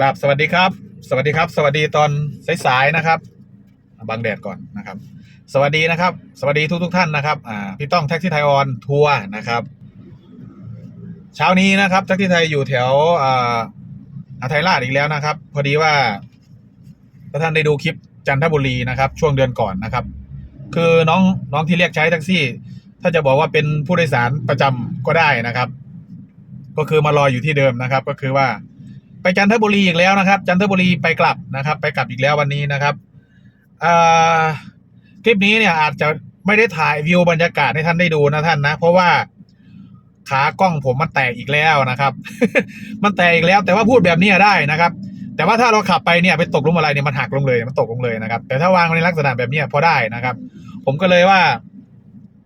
กราบสวัสดีครับ สวัสดีครับ สวัสดีตอนสายๆนะครับบังแดดก่อนนะครับ สวัสดีนะครับ สวัสดีทุกทุกท่านนะครับอ่าพี่ต้องแท็กซี่ไทยออนทัวร์นะครับ เช้านี้นะครับแท็กซี่ไทยอยู่แถวอ่าอาไทยราชอีกแล้วนะครับ พอดีว่าถ้าท่านได้ดูคลิปจันทบุรีนะครับ ช่วงเดือนก่อนนะครับ คือน้องน้องที่เรียกใช้แท็กซี่ ถ้าจะบอกว่าเป็นผู้โดยสารประจำก็ได้นะครับ ก็คือมารออยู่ที่เดิมนะครับ ก็คือว่า ไปจันทบุรีอีกแล้วนะครับ จันทบุรีไปกลับนะครับ ไปกลับอีกแล้ววันนี้นะครับอ่าคลิปนี้เนี่ยอาจจะไม่ได้ถ่ายวิวบรรยากาศให้ท่านได้ดูนะท่านนะ เพราะว่าขากล้องผมมันแตกอีกแล้วนะครับ มันแตกอีกแล้ว แต่ว่าพูดแบบนี้ได้นะครับ แต่ว่าถ้าเราขับไปเนี่ยไปตกลุมอะไรเนี่ยมันหักลงเลยมันตกลงเลยนะครับ แต่ถ้าวางในลักษณะแบบนี้พอได้นะครับ ผมก็เลยว่า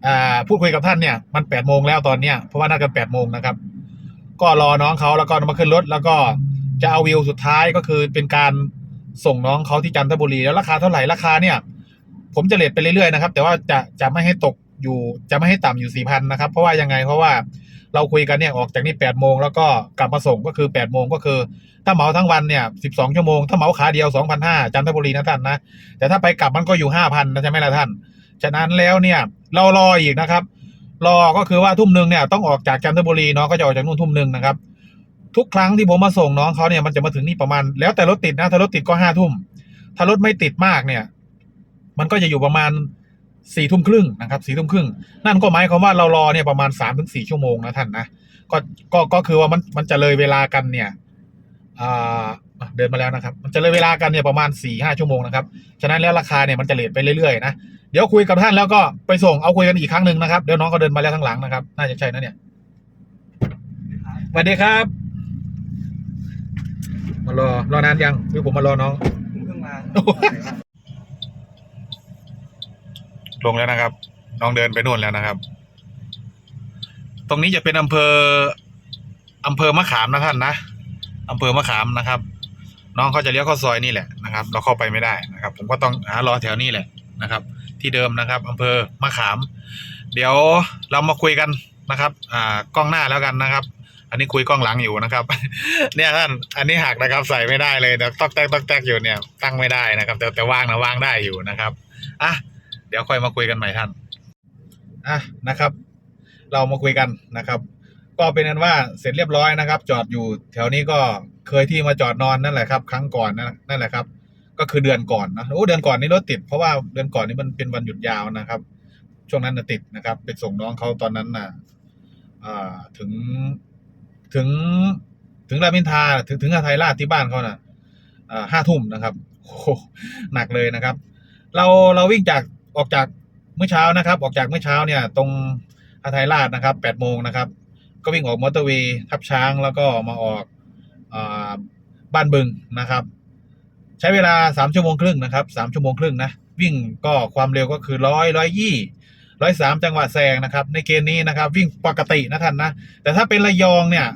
อ่าพูดคุยกับท่านเนี่ยมันแปดโมงแล้วตอนเนี้ยเพราะว่านัดกันแปดโมงนะครับ ก็รอน้องเขาแล้วก็มาขึ้นรถแล้วก็ จะเอาวิวสุดท้ายก็คือเป็นการส่งน้องเขาที่จันทบุรีแล้วราคาเท่าไหร่ราคาเนี่ย ผมจะเลทไปเรื่อยๆนะครับ แต่ว่าจะจะไม่ให้ตกอยู่จะไม่ให้ต่ำอยู่สี่พันนะครับ เพราะว่ายังไงเพราะว่าเราคุยกันเนี่ยออกจากนี่แปดโมงแล้วก็กลับมาส่งก็คือแปดโมงก็คือ ถ้าเหมาทั้งวันเนี่ยสิบสองชั่วโมงถ้าเหมาขาเดียวสองพันห้าจันทบุรีนะท่านนะแต่ถ้าไปกลับมันก็อยู่ห้าพันนะใช่ไหมล่ะท่าน ฉะนั้นแล้วเนี่ยเรารออีกนะครับ รอก็คือว่าทุ่มหนึ่งเนี่ยต้องออกจากจันทบุรีเน้องก็จะออกจากนู่นทุ่มหนึ่งนะครับ ทุกครั้งที่ผมมาส่งน้องเขาเนี่ยมันจะมาถึงนี่ประมาณ แล้วแต่รถติดนะถ้ารถติดก็ห้าทุ่มถ้ารถไม่ติดมากเนี่ย มันก็จะอยู่ประมาณสี่ทุ่มครึ่งนะครับสี่ทุ่มครึ่งนั่นก็หมายความว่าเรารอเนี่ยประมาณสามถึงสี่ชั่วโมงนะท่านนะก็ก็ก็คือว่ามันมันจะเลยเวลากันเนี่ยอ่าอะเดินมาแล้วนะครับ มันจะเลยเวลากันเนี่ยประมาณสี่ห้าชั่วโมงนะครับ ฉะนั้นแล้วราคาเนี่ยมันจะเลทไปเรื่อยๆนะเดี๋ยวคุยกับท่านแล้วก็ไปส่งเอาคุยกันอีกครั้งหนึ่งนะครับเดี๋ยวน้องเขาเดินมาแล้วทางหลังนะครับ น่าจะใช่นะเนี่ยสวัสดีครับ มารอ รอนานยังคือผมมารอน้อง ผมเพิ่งมาลงแล้วนะครับ น้องเดินไปนู่นแล้วนะครับ ตรงนี้จะเป็นอำเภออำเภอมะขามนะท่านนะอำเภอมะขามนะครับ น้องเขาจะเลี้ยวเข้าซอยนี่แหละนะครับ เราเข้าไปไม่ได้นะครับ ผมก็ต้องหารอแถวนี้แหละนะครับ ที่เดิมนะครับอำเภอมะขาม เดี๋ยวเรามาคุยกันนะครับ อ่ากล้องหน้าแล้วกันนะครับ อันนี้คุยกล้องหลังอยู่นะครับ เนี่ยท่านอันนี้หักนะครับใส่ไม่ได้เลยเดี๋ยวตอกแตกตอกแตกอยู่เนี่ย ตั้งไม่ได้นะครับ แต่แต่ว่างนะว่างได้อยู่นะครับอะเดี๋ยวค่อยมาคุยกันใหม่ท่านอะนะครับ เรามาคุยกันนะครับ ก็เป็นนั้นว่าเสร็จเรียบร้อยนะครับ จอดอยู่แถวนี้ก็เคยที่มาจอดนอนนั่นแหละครับ ครั้งก่อนนั่นแหละครับ ก็คือเดือนก่อนนะโอ้เดือนก่อนนี่รถติดเพราะว่าเดือนก่อนนี่มันเป็นวันหยุดยาวนะครับ ช่วงนั้นติดนะครับ ไปส่งน้องเขาตอนนั้นน่ะอ่าถึง ถึงถึงรามอินทาถึงถึงอาไทยราชที่บ้านเขาน่ะอ่าห้าทุ่มนะครับโอ้หหนักเลยนะครับ เราเราวิ่งจากออกจากเมื่อเช้านะครับ ออกจากเมื่อเช้าเนี่ย ตรงอาไทยราชนะครับแปดโมงนะครับ ก็วิ่งออกมอเตอร์เวย์ทับช้างแล้วก็มาออกอบ้านบึงนะครับ ใช้เวลาสามชั่วโมงครึ่งนะครับสามชั่วโมงครึ่งนะวิ่งก็ความเร็วก็คือร้อยร้อยยี่ ร้อยสามจังหวะแซงนะครับ ในเกณฑ์นี้นะครับ วิ่งปกตินะท่านนะ แต่ถ้าเป็นระยองเนี่ย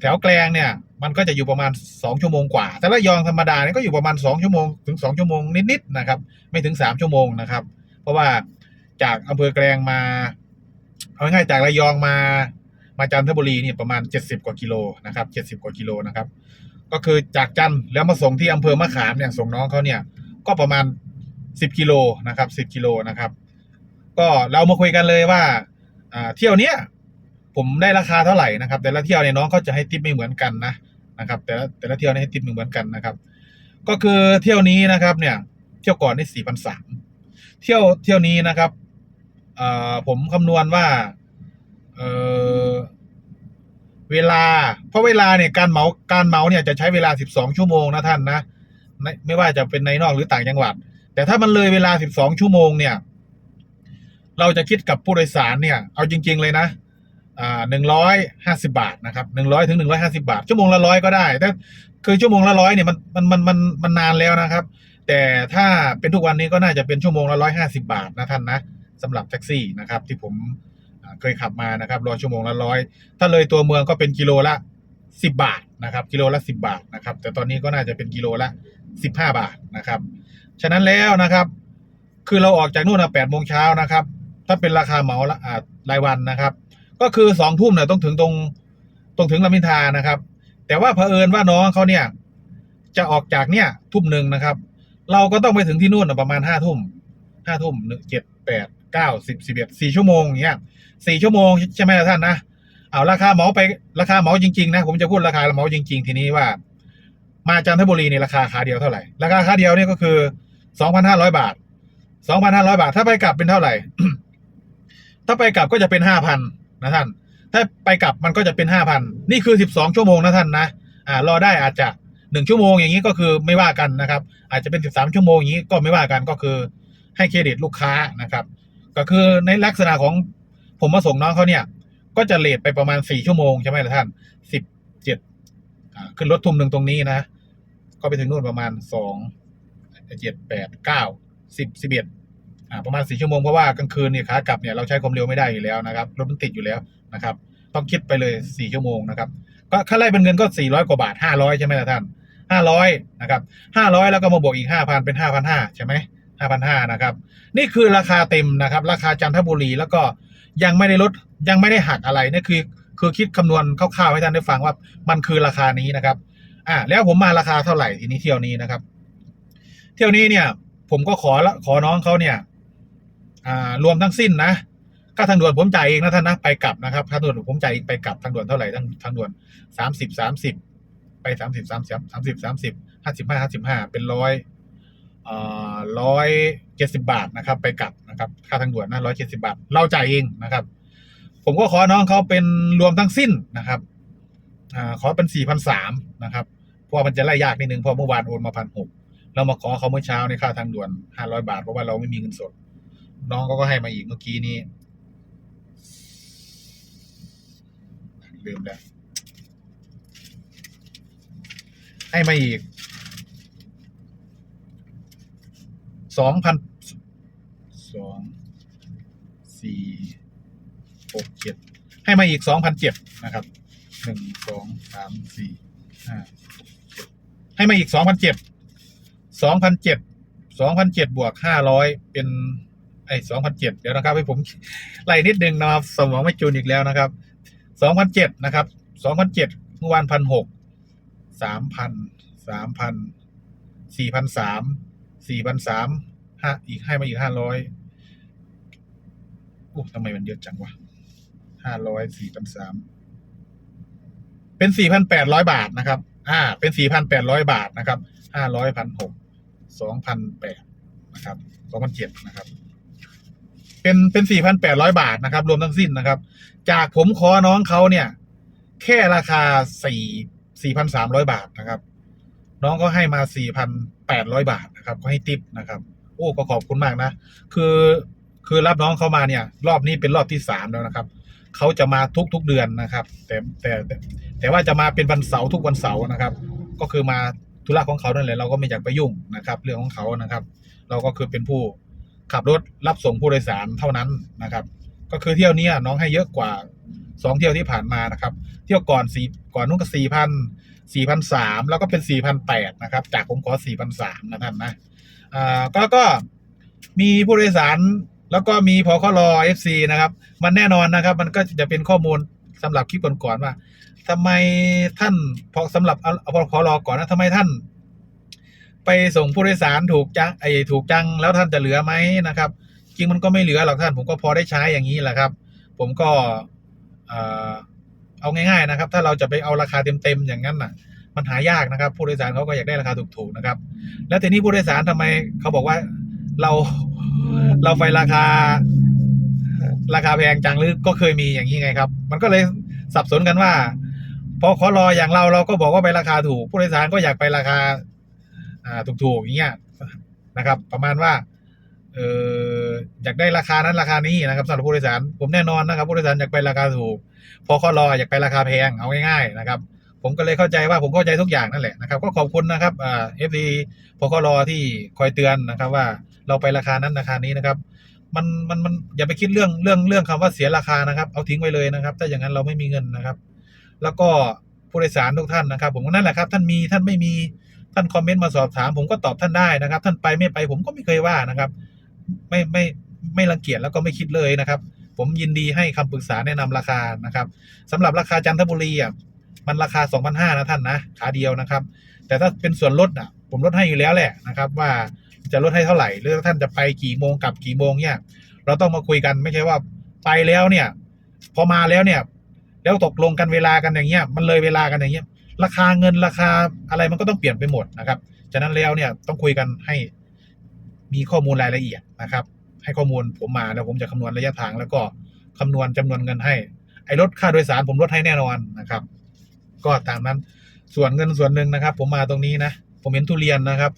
แถวแกลงเนี่ย มันก็จะอยู่ประมาณสองชั่วโมงกว่า แต่ระยองธรรมดาเนี่ยก็อยู่ประมาณสองชั่วโมงถึงสองชั่วโมงนิดๆนะครับ ไม่ถึงสามชั่วโมงนะครับ เพราะว่าจากอำเภอแกลงมาเอาง่ายจากระยองมามาจันทบุรีเนี่ยประมาณเจ็ดสิบกว่ากิโลนะครับเจ็ดสิบกว่ากิโลนะครับ ก็คือจากจันทร์แล้วมาส่งที่อำเภอมะขามเนี่ยส่งน้องเขาเนี่ยก็ประมาณสิบกิโลนะครับสิบกิโลนะครับ ก็เรามาคุยกันเลยว่าเที่ยวเนี้ยผมได้ราคาเท่าไหร่นะครับ แต่ละเที่ยวเนี่ยน้องเขาจะให้ทิปไม่เหมือนกันนะนะครับ แต่ละแต่ละเที่ยวเนี่ยให้ทิปไม่เหมือนกันนะครับ ก็คือเที่ยวนี้นะครับเนี่ย เที่ยวก่อนนี่สี่พันสามเที่ยวเที่ยวนี้นะครับเอ่อผมคำนวณว่าเออเวลา เพราะเวลาเนี่ยการเมาการเมาเนี่ยจะใช้เวลาสิบสองชั่วโมงนะท่านนะไม่ไม่ว่าจะเป็นในนอกหรือต่างจังหวัด แต่ถ้ามันเลยเวลาสิบสองชั่วโมงเนี่ย เราจะคิดกับผู้โดยสารเนี่ยเอาจริง ๆ เลยนะอ่าหนึ่งร้อยห้าสิบาทนะครับหนึ่งร้อยถึงหนึ่งร้อยห้าสิบาท ชั่วโมงละร้อยก็ได้แต่คือชั่วโมงละร้อยเนี่ยมันมันมันมันมันนานแล้วนะครับ แต่ถ้าเป็นทุกวันนี้ก็น่าจะเป็นชั่วโมงละร้อยห้าสิบาทนะท่านนะสำหรับแท็กซี่นะครับ ที่ผมเคยขับมานะครับรอชั่วโมงละร้อยถ้าเลยตัวเมืองก็เป็นกิโลละสิบบาทนะครับกิโลละสิบบาทนะครับ แต่ตอนนี้ก็น่าจะเป็นกิโลละสิบห้าบาทนะครับ ฉะนั้นแล้วนะครับ คือเราออกจากนู่นนะแปดโมงเช้านะครับ ถ้าเป็นราคาเหมาละอ่ารายวันนะครับ ก็คือสองทุ่มเนี่ยต้องถึงตรงตรงถึงลำมินทานะครับ แต่ว่าเผอิญว่าน้องเขาเนี่ย จะออกจากเนี่ยทุ่มหนึ่งนะครับ เราก็ต้องไปถึงที่นู่นประมาณห้าทุ่มห้าทุ่มหนึ่งเจ็ดแปดเก้าสิบสิบเอ็ดสี่ชั่วโมงอย่างเงี้ยสี่ชั่วโมงใช่ไหมท่านนะเอาราคาเหมาไปราคาเหมาจริงๆนะผมจะพูดราคาเหมาจริง ๆ ทีนี้ว่า มาจันทบุรีในราคาขาเดียวเท่าไหร่ ราคาขาเดียวเนี่ยก็คือสองพันห้าร้อยบาทสองพันห้าร้อยบาท ถ้าไปกลับเป็นเท่าไหร่ ถ้าไปกลับก็จะเป็นห้าพันนะท่าน ถ้าไปกลับมันก็จะเป็นห้าพันนี่คือสิบสองชั่วโมงนะท่านนะอ่ารอได้อาจจะหนึ่งชั่วโมงอย่างนี้ก็คือไม่ว่ากันนะครับ อาจจะเป็นสิบสามชั่วโมงอย่างนี้ก็ไม่ว่ากันก็คือให้เครดิตลูกค้านะครับ ก็คือในลักษณะของผมมาส่งน้องเขาเนี่ย ก็จะเลทไปประมาณสี่ชั่วโมงใช่ไหมล่ะท่านสิบเจ็ดขึ้นรถทุ่มหนึ่งตรงนี้นะ ก็ไปถึงนู่นประมาณสองเจ็ดแปดเก้าสิบสิบเอ็ด ประมาณสี่ชั่วโมงเพราะว่ากลางคืนเนี่ยขากลับเนี่ยเราใช้ความเร็วไม่ได้อยู่แล้วนะครับรถมันติดอยู่แล้วนะครับ ต้องคิดไปเลยสี่ชั่วโมงนะครับก็ค่าไล่เป็นเงินก็สี่ร้อยกว่าบาทห้าร้อยใช่ไหมล่ะท่านห้าร้อยนะครับห้าร้อยแล้วก็มาบวกอีกห้าพันเป็นห้าพันห้าใช่ไหมห้าพันห้านะครับ นี่คือราคาเต็มนะครับ ราคาจันทบุรีแล้วก็ยังไม่ได้ลดยังไม่ได้หักอะไรนี่คือคือคิดคำนวณคร่าวๆให้ท่านได้ฟังว่ามันคือราคานี้นะครับ อ่าแล้วผมมาราคาเท่าไหร่ทีนี้เที่ยวนี้นะครับ เที่ยวนี้เนี่ย ผมก็ขอละขอน้องเขาเนี่ย รวมทั้งสิ้นนะค่าทางด่วนผมจ่ายเองนะท่านนะไปกลับนะครับค่าทางด่วนผมจ่ายเองไปกลับทางด่วนเท่าไหร่ทางทางด่วนสามสิบสามสิบไปสามสิบสามสิบสามสิบสามสิบห้าสิบห้าห้าสิบห้าเป็นร้อยเอ่อร้อยเจ็ดสิบาทนะครับ ไปกลับนะครับ ค่าทางด่วนนะร้อยเจ็ดสิบาท เราจ่ายเองนะครับ ผมก็ขอน้องเขาเป็นรวมทั้งสิ้นนะครับอ่าขอเป็นสี่พันสามนะครับเพราะมันจะไล่ยากนิดนึงเพราะเมื่อวานโอนมาพันหกเรามาขอเขาเมื่อเช้าในค่าทางด่วนห้าร้อยบาทเพราะว่าเราไม่มีเงินสด น้องเขาก็ให้มาอีกเมื่อกี้นี้ลืมแล้ว ให้มาอีกสองพันสองสี่หกเจ็ดให้มาอีกสองพันเจ็ดนะครับหนึ่งสองสามสี่ห้าให้มาอีกสองพันเจ็ดสองพันเจ็ดสองพันเจ็ดบวกห้าร้อยเป็น ไอ้สองพันเจ็ดเดี๋ยวนะครับให้ผมไล่นิดนึงนะครับสมองไม่จูนอีกแล้วนะครับสองพันเจ็ดนะครับสองพันเจ็ดเมื่อวานพันหกสามพันสามพันสี่พันสามสี่พันสามห้าอีกให้มาอีกห้าร้อยโอ้ทำไมมันเยอะจังวะห้าร้อยสี่พันสามเป็นสี่พันแปดร้อยบาทนะครับ อ่า เป็นสี่พันแปดร้อยบาทนะครับห้าร้อยพันหกสองพันแปดนะครับสองพันเจ็ดนะครับ เป็นเป็นสี่พันแปดร้อยบาทนะครับ รวมทั้งสิ้นนะครับ จากผมขอน้องเขาเนี่ย แค่ราคาสี่สี่พันสามร้อยบาทนะครับ น้องก็ให้มาสี่พันแปดร้อยบาทนะครับก็ให้ติปนะครับ โอ้ก็ขอบคุณมากนะ คือคือรับน้องเขามาเนี่ย รอบนี้เป็นรอบที่สามแล้วนะครับเขาจะมาทุกทุกเดือนนะครับแต่แต่แต่ว่าจะมาเป็นวันเสาร์ทุกวันเสาร์นะครับ ก็คือมาธุระของเขานั่นแหละเราก็ไม่อยากไปยุ่งนะครับ เรื่องของเขานะครับ เราก็คือเป็นผู้ ขับรถรับส่งผู้โดยสารเท่านั้นนะครับ ก็คือเที่ยวนี้น้องให้เยอะกว่าสองเที่ยวที่ผ่านมานะครับ เที่ยวก่อนสี่ก่อนนู้นก็สี่พันสี่พันสามแล้วก็เป็นสี่พันแปดนะครับ จากผมขอสี่พันสามนะท่านนะอ่าก็ก็มีผู้โดยสารแล้วก็มีพอขรอเอฟซีนะครับ มันแน่นอนนะครับ มันก็จะเป็นข้อมูลสำหรับคลิปก่อนๆว่าทำไมท่านพอสำหรับเอาเอาพอขอรอก่อนนะทำไมท่าน ไปส่งผู้โดยสารถูกจังไอ้ถูกจังแล้วท่านจะเหลือไหมนะครับ จริงมันก็ไม่เหลือหรอกท่านผมก็พอได้ใช้อย่างนี้แหละครับ ผมก็เอาง่ายๆนะครับ ถ้าเราจะไปเอาราคาเต็มๆอย่างนั้นน่ะ มันหายากนะครับ ผู้โดยสารเขาก็อยากได้ราคาถูกๆนะครับ แล้วทีนี้ผู้โดยสารทำไมเขาบอกว่าเราเราไปราคา ราคาแพงจังหรือก็เคยมีอย่างนี้ไงครับ มันก็เลยสับสนกันว่าพอขอรออย่างเราเราก็บอกว่าไปราคาถูกผู้โดยสารก็อยากไปราคา ถูกๆอย่างเงี้ยนะครับ ประมาณว่าเอออยากได้ราคานั้นราคานี้นะครับสำหรับผู้โดยสาร ผมแน่นอนนะครับ ผู้โดยสารอยากไปราคาถูก พอเขารออยากไปราคาแพงเอาง่ายๆนะครับ ผมก็เลยเข้าใจว่าผมเข้าใจทุกอย่างนั่นแหละนะครับ ก็ขอบคุณนะครับเอฟดีพอเขารอที่คอยเตือนนะครับ ว่าเราไปราคานั้นราคานี้นะครับ มันมันมันอย่าไปคิดเรื่องเรื่องเรื่องคำว่าเสียราคานะครับ เอาทิ้งไว้เลยนะครับ ถ้าอย่างนั้นเราไม่มีเงินนะครับ แล้วก็ผู้โดยสารทุกท่านนะครับ ผมนั่นแหละครับ ท่านมีท่านไม่มี ท่านคอมเมนต์มาสอบถาม ผมก็ตอบท่านได้นะครับ ท่านไปไม่ไปผมก็ไม่เคยว่านะครับ ไม่ไม่ไม่รังเกียจแล้วก็ไม่คิดเลยนะครับ ผมยินดีให้คำปรึกษาแนะนำราคานะครับสำหรับราคาจันทบุรีอะมันราคาสองพันห้านะท่านนะขาเดียวนะครับ แต่ถ้าเป็นส่วนลดอะ ผมลดให้อยู่แล้วแหละนะครับ ว่าจะลดให้เท่าไหร่หรือท่านจะไปกี่โมงกลับกี่โมงเนี่ย เราต้องมาคุยกันไม่ใช่ว่าไปแล้วเนี่ย พอมาแล้วเนี่ย แล้วตกลงกันเวลากันอย่างเงี้ย มันเลยเวลากันอย่างเงี้ย ราคาเงินราคาอะไรมันก็ต้องเปลี่ยนไปหมดนะครับฉะนั้นแล้วเนี่ยต้องคุยกันให้มีข้อมูลรายละเอียดนะครับ ให้ข้อมูลผมมาแล้วผมจะคำนวณระยะทาง แล้วก็คำนวณจำนวนเงินให้ ไอ้ลดค่าโดยสารผมลดให้แน่นอนนะครับ ก็ตามนั้นส่วนเงินส่วนหนึ่งนะครับ ผมมาตรงนี้นะ ผมเห็นทุเรียนนะครับ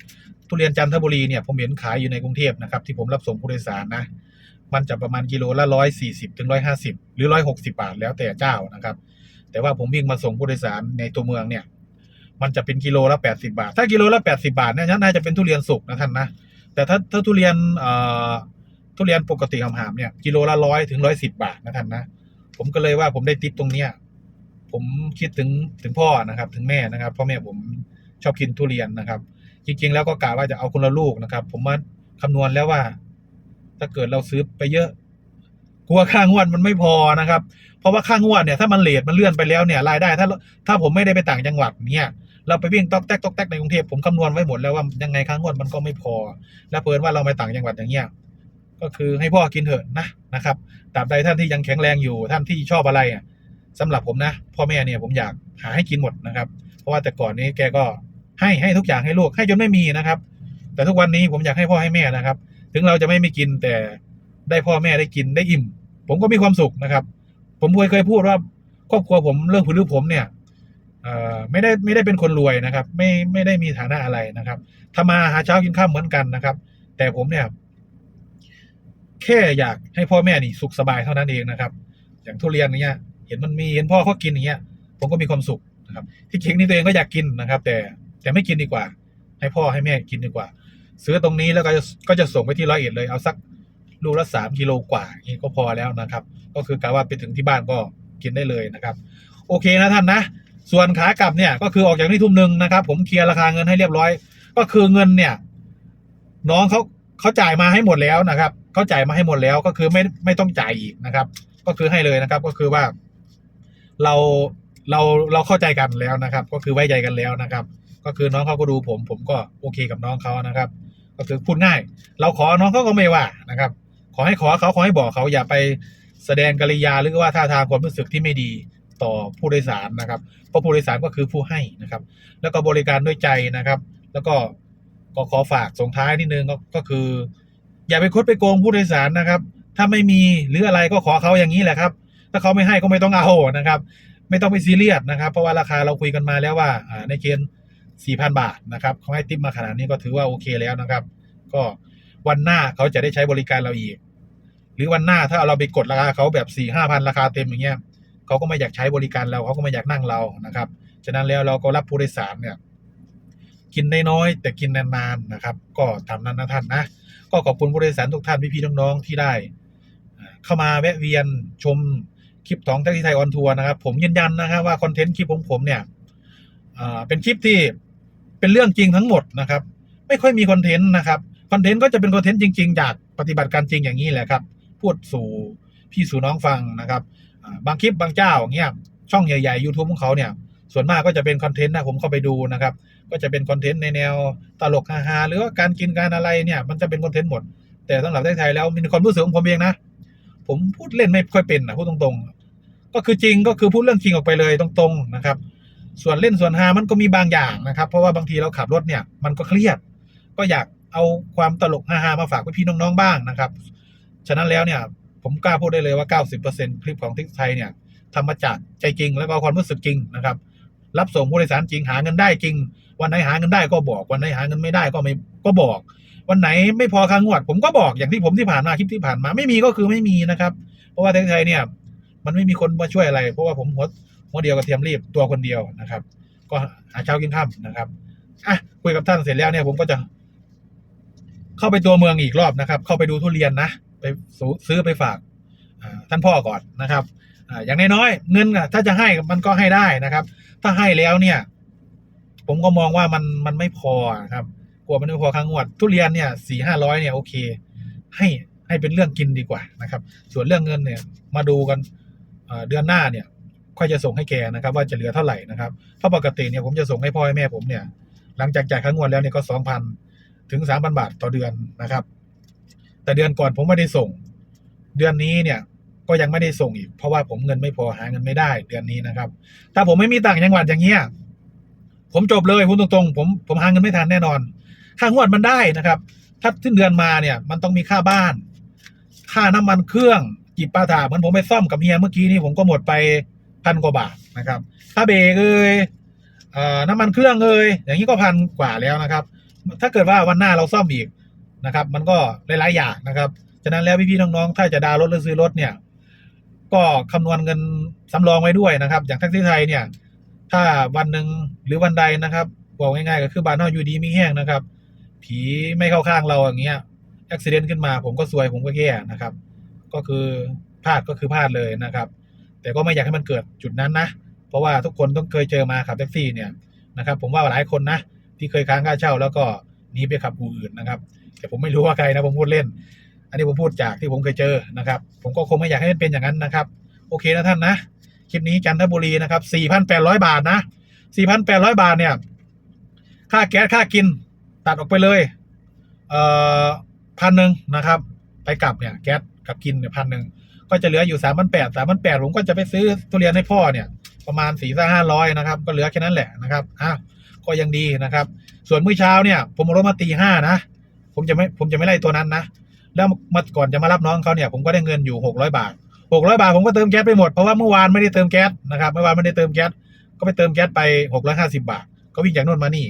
ทุเรียนจันทบุรีเนี่ยผมเห็นขายอยู่ในกรุงเทพนะครับ ที่ผมรับส่งผู้โดยสารนะ มันจะประมาณกิโลละร้อยสี่สิบถึงร้อยห้าสิบหรือร้อยหกสิบาทแล้วแต่เจ้านะครับ แต่ว่าผมวิ่งมาส่งผู้โดยสารในตัวเมืองเนี่ย มันจะเป็นกิโลละแปดสิบาท ถ้ากิโลละแปดสิบาทเนี่ยน่าจะเป็นทุเรียนสุกนะท่านนะ แต่ถ้าถ้าทุเรียนเอ่อทุเรียนปกติหามๆเนี่ยกิโลละร้อยถึงร้อยสิบาทนะท่านนะ ผมก็เลยว่าผมได้ติปตรงเนี้ยผมคิดถึงถึงพ่อนะครับ ถึงแม่นะครับพ่อแม่ผมชอบกินทุเรียนนะครับ จริงๆ แล้วก็กะว่าจะเอาคนละลูกนะครับ ผมมาคำนวณแล้วว่า ถ้าเกิดเราซื้อไปเยอะ กลัวค่างวดมันไม่พอนะครับ เพราะว่าค่างวดเนี่ยถ้ามันเลทมันเลื่อนไปแล้วเนี่ยรายได้ถ้าถ้าผมไม่ได้ไปต่างจังหวัดเนี่ยเราไปวิ่งตอกแตกตอกแตกในกรุงเทพผมคำนวณไว้หมดแล้วว่ายังไงค่างวดมันก็ไม่พอ แล้วเพิ่นว่าเราไปต่างจังหวัดอย่างเงี้ยก็คือให้พ่อกินเถอะนะนะครับตราบใดท่านที่ยังแข็งแรงอยู่ท่านที่ชอบอะไรอะสำหรับผมนะ พ่อแม่เนี่ยผมอยากหาให้กินหมดนะครับ เพราะว่าแต่ก่อนนี้แกก็ให้ให้ทุกอย่างให้ลูกให้จนไม่มีนะครับ แต่ทุกวันนี้ผมอยากให้พ่อให้แม่นะครับ ถึงเราจะไม่มีกินแต่ ได้พ่อแม่ได้กินได้อิ่ม ผมก็มีความสุขนะครับ ผมเคยเคยพูดว่าครอบครัวผมเรื่องผืนผมเนี่ยไม่ได้ไม่ได้เป็นคนรวยนะครับ ไม่ไม่ได้มีฐานะอะไรนะครับทำมาหาเช้ากินข้าวเหมือนกันนะครับ แต่ผมเนี่ย แค่อยากให้พ่อแม่นี่สุขสบายเท่านั้นเองนะครับ อย่างทุเรียนเนี้ย เห็นมันมีเห็นพ่อเขากินอย่างเงี้ย ผมก็มีความสุขนะครับ ที่จริงนี่ตัวเองก็อยากกินนะครับ แต่แต่ไม่กินดีกว่า ให้พ่อให้แม่กินดีกว่า ซื้อตรงนี้แล้วก็จะก็จะส่งไปที่ร้อยเอ็ดเลยเอาสัก ลูกละสามกิโลกว่านี้ก็พอแล้วนะครับ ก็คือกะว่าไปถึงที่บ้านก็กินได้เลยนะครับ โอเคนะท่านนะส่วนขากลับเนี่ยก็คือออกจากนี่ทุ่มหนึ่งนะครับ ผมเคลียร์ราคาเงินให้เรียบร้อย ก็คือเงินเนี่ย น้องเขาเขาจ่ายมาให้หมดแล้วนะครับเขาจ่ายมาให้หมดแล้วก็คือไม่ไม่ต้องจ่ายอีกนะครับ ก็คือให้เลยนะครับ ก็คือว่า เราเราเราเข้าใจกันแล้วนะครับ ก็คือไว้ใจกันแล้วนะครับ ก็คือน้องเขาก็ดูผม ผมก็โอเคกับน้องเขานะครับ ก็คือพูดง่าย เราขอน้องเขาก็ไม่ว่านะครับ ขอให้ขอเขาขอให้บอกเขาอย่าไปแสดงกริยาหรือว่าท่าทางความรู้สึกที่ไม่ดีต่อผู้โดยสารนะครับ เพราะผู้โดยสารก็คือผู้ให้นะครับ แล้วก็บริการด้วยใจนะครับ แล้วก็ก็ขอฝากส่งท้ายนิดนึงก็ก็คือ อย่าไปคดไปโกงผู้โดยสารนะครับ ถ้าไม่มีหรืออะไรก็ขอเขาอย่างนี้แหละครับ ถ้าเขาไม่ให้ก็ไม่ต้องเอานะครับ ไม่ต้องไปซีเรียสนะครับ เพราะว่าราคาเราคุยกันมาแล้วว่าในเกณฑ์4,000บาทนะครับเขาให้ติปมาขนาดนี้ก็ถือว่าโอเคแล้วนะครับ ก็วันหน้าเขาจะได้ใช้บริการเราอีก หรือวันหน้าถ้าเราไปกดราคาเขาแบบ4ี่ห้าพันราคาเต็มอย่างเงี้ยเขาก็ไม่อยากใช้บริการเราเขาก็ไม่อยากนั่งเรานะครับ ฉะนั้นแล้วเราก็รับผู้โดยสารเนี่ยกินได้น้อยแต่กินนานๆนะครับ ก็ทำนั้นนะท่านนะ ก็ขอบคุณผู้โดยสารทุกท่านพี่ๆน้องๆที่ได้ เข้ามาแวะเวียนชมคลิปของแท็กซี่ไทยออนทัวร์นะครับ ผมยืนยันนะครับว่าคอนเทนต์คลิปของผมเนี่ยอ่าเป็นคลิปที่เป็นเรื่องจริงทั้งหมดนะครับ ไม่ค่อยมีคอนเทนต์นะครับคอนเทนต์ก็จะเป็นคอนเทนต์จริง ๆ จากปฏิบัติการจริงอย่างนี้แหละครับ พูดสู่พี่สู่น้องฟังนะครับบางคลิปบางเจ้าเงี้ยช่องใหญ่ๆ YouTube ของเขาเนี่ย ส่วนมากก็จะเป็นคอนเทนต์นะผมเข้าไปดูนะครับ ก็จะเป็นคอนเทนต์ในแนวตลกฮาๆหรือว่าการกินการอะไรเนี่ย มันจะเป็นคอนเทนต์หมด แต่สำหรับไทยๆแล้วมีความรู้สึกของผมเองนะ ผมพูดเล่นไม่ค่อยเป็นนะพูดตรงๆ ก็คือจริงก็คือพูดเรื่องจริงออกไปเลยตรงๆนะครับ ส่วนเล่นส่วนฮามันก็มีบางอย่างนะครับ เพราะว่าบางทีเราขับรถเนี่ยมันก็เครียด ก็อยากเอาความตลกฮาๆมาฝากพี่ๆน้องๆบ้างนะครับ ฉะนั้นแล้วเนี่ย ผมกล้าพูดได้เลยว่า 90%คลิปของทิกไทยเนี่ยทำมาจากใจจริงแล้วก็ความรู้สึกจริงนะครับ รับส่งผู้โดยสารจริงหาเงินได้จริง วันไหนหาเงินได้ก็บอก วันไหนหาเงินไม่ได้ก็ไม่ก็บอก วันไหนไม่พอค่างวด ผมก็บอกอย่างที่ผมที่ผ่านมาคลิปที่ผ่านมาไม่มีก็คือไม่มีนะครับ เพราะว่าทิกไทยเนี่ย มันไม่มีคนมาช่วยอะไร เพราะว่าผมหัวหัวเดียวกับเทียมรีบตัวคนเดียวนะครับ ก็หาเช้ากินข้ามนะครับอะคุยกับท่านเสร็จแล้วเนี่ยผมก็จะ เข้าไปตัวเมืองอีกรอบนะครับ เข้าไปดูทุเรียนนะ ไปซื้อไปฝากท่านพ่อก่อนนะครับอย่างน้อยๆเงินถ้าจะให้มันก็ให้ได้นะครับ ถ้าให้แล้วเนี่ย ผมก็มองว่ามันมันไม่พอครับกลัวมันไม่พอค้างงวด ทุเรียนเนี่ยสี่ห้าร้อยเนี่ยโอเค ให้ให้เป็นเรื่องกินดีกว่านะครับ ส่วนเรื่องเงินเนี่ย มาดูกันเดือนหน้าเนี่ย ค่อยจะส่งให้แกนะครับ ว่าจะเหลือเท่าไหร่นะครับเพราะปกติเนี่ยผมจะส่งให้พ่อให้แม่ผมเนี่ย หลังจากจ่ายค่างวดแล้วเนี่ยก็สองพันถึงสามพันบาทต่อเดือนนะครับ แต่เดือนก่อนผมไม่ได้ส่ง เดือนนี้เนี่ยก็ยังไม่ได้ส่งอีก เพราะว่าผมเงินไม่พอหาเงินไม่ได้ เดือนนี้นะครับ ถ้าผมไม่มีต่างค์จังหวัดอย่างเงี้ยผมจบเลยพูดตรงๆ ผมผมหาเงินไม่ทันแน่นอนค่างวดมันได้นะครับ ถ้าสิ้นเดือนมาเนี่ย มันต้องมีค่าบ้าน ค่าน้ำมันเครื่องจิบปาถาเหมือนผมไปซ่อมกับเฮียเมื่อกี้นี่ผมก็หมดไปพันกว่าบาทนะครับค่าเบรกเอยน้ำมันเครื่องเอยอย่างนี้ก็พันกว่าแล้วนะครับ ถ้าเกิดว่าวันหน้าเราซ่อมอีก นะครับ มันก็หลาย ๆ อย่างนะครับ ฉะนั้นแล้วพี่ๆน้องๆถ้าจะดาวรถหรือซื้อรถเนี่ย ก็คำนวณเงินสำรองไว้ด้วยนะครับ อย่างแท็กซี่ไทยเนี่ย ถ้าวันหนึ่งหรือวันใดนะครับบอกง่ายๆก็คือบานเฮาอยู่ดีไมีแห้งนะครับ ผีไม่เข้าข้างเราอย่างเงี้ยอุบิเหตุขึ้นมาผมก็ซวยผมก็แย่นะครับ ก็คือพลาดก็คือพลาดเลยนะครับ แต่ก็ไม่อยากให้มันเกิดจุดนั้นนะ เพราะว่าทุกคนต้องเคยเจอมาขับแท็กซี่เนี่ยนะครับ ผมว่าหลายคนนะที่เคยค้างค่าเช่าแล้วก็หนีไปขับอู่อื่นนะครับ แต่ผมไม่รู้ว่าใครนะผมพูดเล่น อันนี้ผมพูดจากที่ผมเคยเจอนะครับ ผมก็คงไม่อยากให้มันเป็นอย่างนั้นนะครับ โอเคนะท่านนะ คลิปนี้จันทบุรีนะครับ 4,800 บาทนะ 4,800 บาทเนี่ย ค่าแก๊สค่ากินตัดออกไปเลยเอ่อพันหนึ่งนะครับ ไปกลับเนี่ยแก๊สกับกินเนี่ยพันหนึ่งก็จะเหลืออยู่สามพันแปดสามพันแปดผมก็จะไปซื้อทุเรียนให้พ่อเนี่ย ประมาณสี่ห้าร้อยนะครับ ก็เหลือแค่นั้นแหละนะครับอ้าวก็ยังดีนะครับ ส่วนมื้อเช้าเนี่ย ผมรถมาตีห้านะ ผมจะไม่ผมจะไม่ไล่ตัวนั้นนะแล้วมาก่อนจะมารับน้องเขาเนี่ยผมก็ได้เงินอยู่หกร้อยบาทหกร้อยบาทผมก็เติมแก๊สไปหมดเพราะว่าเมื่อวานไม่ได้เติมแก๊สนะครับเมื่อวานไม่ได้เติมแก๊สก็ไปเติมแก๊สไปหกร้อยห้าสิบาท ก็วิ่งจากโน่นมานี่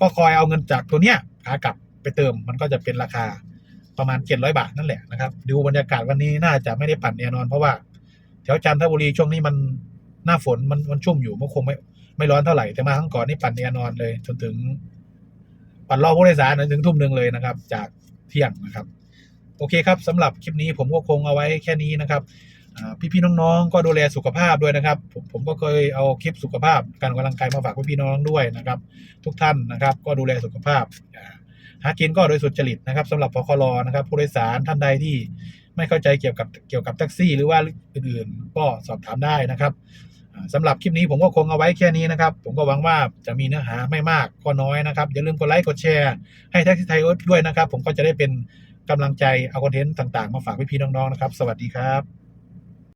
ก็คอยเอาเงินจากตัวเนี้ยขากลับไปเติมมันก็จะเป็นราคาประมาณเจ็ดร้อยบาทนั่นแหละนะครับดูบรรยากาศวันนี้น่าจะไม่ได้ปั่นแน่นอนเพราะว่าแถวจันทบุรีช่วงนี้มันหน้าฝนมันมันชุ่มอยู่มันคงไม่ไม่ร้อนเท่าไหร่แต่มาครั้งก่อนนี่ปั่นแน่นอนเลย จนถึง ปั่นรอบผู้โดยสารจนถึงทุ่มหนึ่งเลยนะครับ จากเที่ยงนะครับ โอเคครับสำหรับคลิปนี้ผมก็คงเอาไว้แค่นี้นะครับพี่ๆน้องๆ ก็ดูแลสุขภาพด้วยนะครับ ผมผมก็เคยเอาคลิปสุขภาพการออกกำลังกายมาฝากพี่ๆน้องๆด้วยนะครับ ทุกท่านนะครับ ก็ดูแลสุขภาพอ่าหากินก็โดยสุจริตนะครับสำหรับพคลนะครับ ผู้โดยสารท่านใดที่ไม่เข้าใจเกี่ยวกับเกี่ยวกับแท็กซี่ หรือว่าอื่นๆ ก็สอบถามได้นะครับ สำหรับคลิปนี้ผมก็คงเอาไว้แค่นี้นะครับ ผมก็หวังว่าจะมีเนื้อหาไม่มากก็น้อยนะครับ อย่าลืมกดไลค์กดแชร์ให้แท็กซี่ไทยด้วยนะครับ ผมก็จะได้เป็นกำลังใจเอาคอนเทนต์ต่างๆ มาฝากพี่ๆน้องๆนะครับ สวัสดีครับ